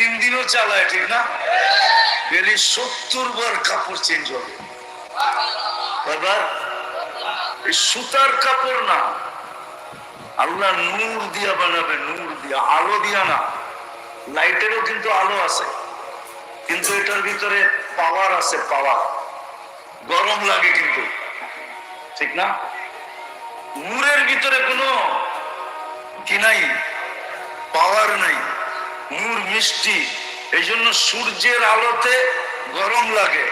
তিন দিনও চালায়, ঠিক না? ডেলি সত্তর বার কাপড় চেঞ্জ হবে। এবার এই সুতার কাপড় না, আল্লাহ নূর দিয়া বানাবে, নূর দিয়া, আলো দিয়া না। লাইটেরও কিন্তু আলো আছে, কিন্তু এটার ভিতরে পাওয়ার আছে পাওয়ার গরম লাগে কিন্তু, ঠিক না? নূরের ভিতরে কোনো কি নাই পাওয়ার নাই। নূর মিষ্টি। এই জন্য সূর্যের আলোতে গরম লাগে,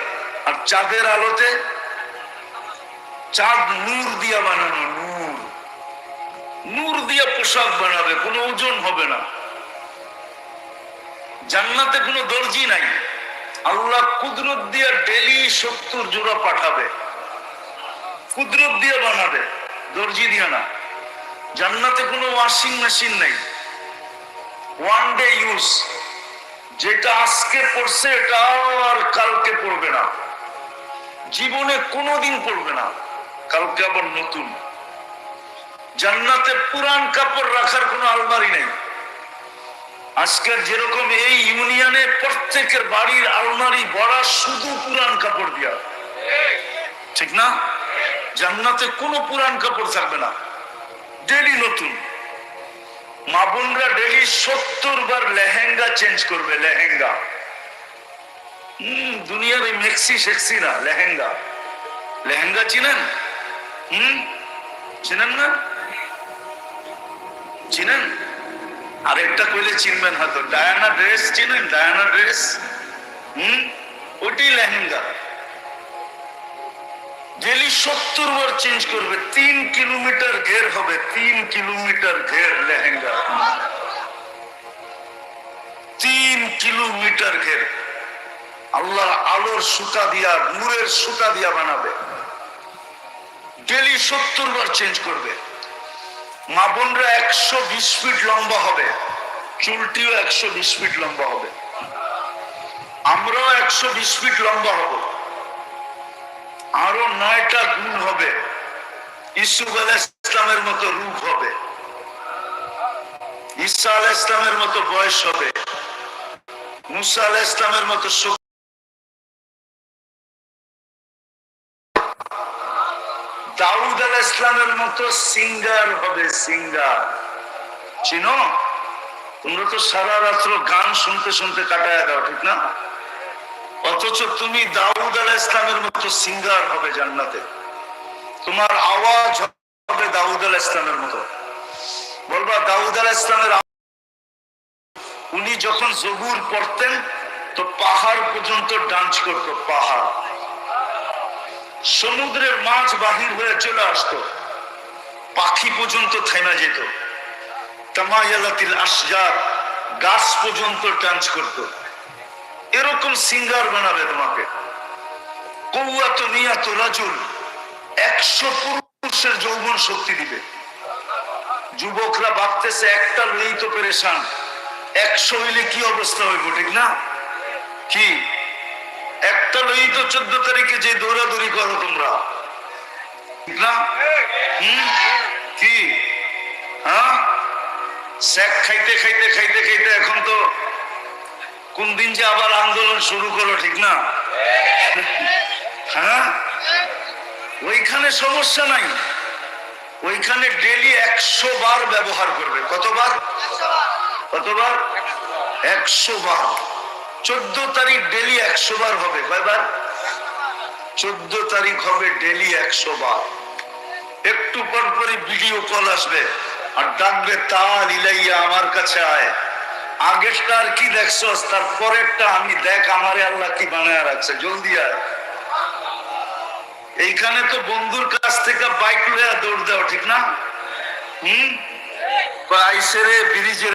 আর চাঁদের আলোতে চাঁদ নূর দিয়া বানানো নূর। নূর দিয়া পোশাক বানাবে, কোনো ওজন হবে না। জান্নাতে কোনো দর্জি নাই। আল্লাহ কুদরত দিয়া ডেলি সত্তর জোড়া পাঠাবে। কুদরত দিয়ে বানাবে, দর্জি দিয়ে না। জান্নাতে কোনো ওয়াশিং মেশিন নেই। ওয়ান ডে ইউজ যেটা আজকে পড়ছে এটা আর কালকে পড়বে না। জীবনে কোনোদিন পড়বে না, কালকে আবার নতুন। জান্নাতে পুরান কাপড় রাখার কোনো আলমারি নেই। আজকের যেরকম এই ইউনিয়নে প্রত্যেকের বাড়ির আলমারি ভরা শুধু পুরান কাপড় দিয়া। ঠিক না? জান্নাতে কোনো পুরান কাপড় থাকবে না। ডেলি নতুন। মা বোনরা ডেলি সত্তর বার লেহেঙ্গা চেঞ্জ করবে, লেহেঙ্গা। হম, দুনিয়ার এই মেক্সি সেক্সি না, লেহেঙ্গা। লেহেঙ্গা চিনেন? হম, চিনেন না? চিনেন? আরেকটা কইলে চিনবেন হয়তো। ডায়ানা ড্রেস চিনেন? Diana dress? হম, ওটি লেহেঙ্গা। ডেলি সত্তর বার চেঞ্জ করবে। তিন কিলোমিটার ঘের হবে, তিন কিলোমিটার ঘের লেহেঙ্গা। তিন কিলোমিটার ঘের। আল্লাহ আলোর সুতা দিয়া, নূরের সুতা দিয়া বানাবে। ডেলি সত্তর বার চেঞ্জ করবে। মা বোনরা একশো বিশ ফিট লম্বা হবে। চুলটিও একশো বিশ ফিট লম্বা হবে। আমরাও একশো বিশ ফিট লম্বা হব। আরও নয়টা গুণ হবে। ইসুফ আল ইসলামের মতো রূপ হবে। ঈসা আল ইসলামের মতো বয়স হবে। মুসা আল ইসলামের মতো দাউদ আল ইসলামের মতো সিঙ্গার হবে সিঙ্গার। চিনো? তোমরা তো সারা রাত্র গান শুনতে শুনতে কাটায় দাও, ঠিক না? অথচ তুমি দাউদ আল ইসলামের মতো সিঙ্গার হবে জান্নাতে। তোমার আওয়াজ হবে দাউদ আল ইসলামের মতো। বলবা, দাউদ আল ইসলামের উনি যখন জবুর পড়তেন, তো পাহাড় পর্যন্ত ডান্স করতো, পাহাড়। সমুদ্রের মাছ বাহির হয়ে চলে আসতো। পাখি পর্যন্ত থেমে যেত। তামায়ালাতিল আসজার গাছ পর্যন্ত ডান্স করতো। এরকম সিঙ্গার বানাবে তোমাকে। কৌয়াত নিয়াত রাজুল একশো পুরুষের যৌবন শক্তি দিবে। যুবকরা ভাবতেছে, একটা লই তো পেরেশান। একশো হইলে কি অবস্থা হইব, ঠিক না? কি? একটা লই তো চোদ্দ তারিখে যে দৌড়াদৌড়ি করো তোমরা। ঠিক না? হুম? কি? হ্যাঁ? স্যাক খাইতে খাইতে খাইতে খাইতে এখন তো কোন দিন যে আবার আন্দোলন শুরু করল, ঠিক না? হ্যাঁ? ওইখানে সমস্যা নাই। ওইখানে ডেলি একশো বার ব্যবহার করবে। কতবার? কতবার? একশো বার। চোদ্দ তারিখ ডেলি একশো বার হবে। কয়বার? চোদ্দ তারিখ হবে ডেলি একশো বার। একটু পর পরই ভিডিও কল আসবে। আর ডাকবে, তাল ইলাইয়া আমার কাছে আয়। আগেরটা আর কি দেখছস? তার পরেরটা আমি দেখ, আমারে আল্লাহ কি বানায় রাখছে। জলদি আয়। এইখানে তো বন্ধুর কাছ থেকে বাইক লইয়া দৌড় দাও ঠিক না? হম? আইসে ব্রিজের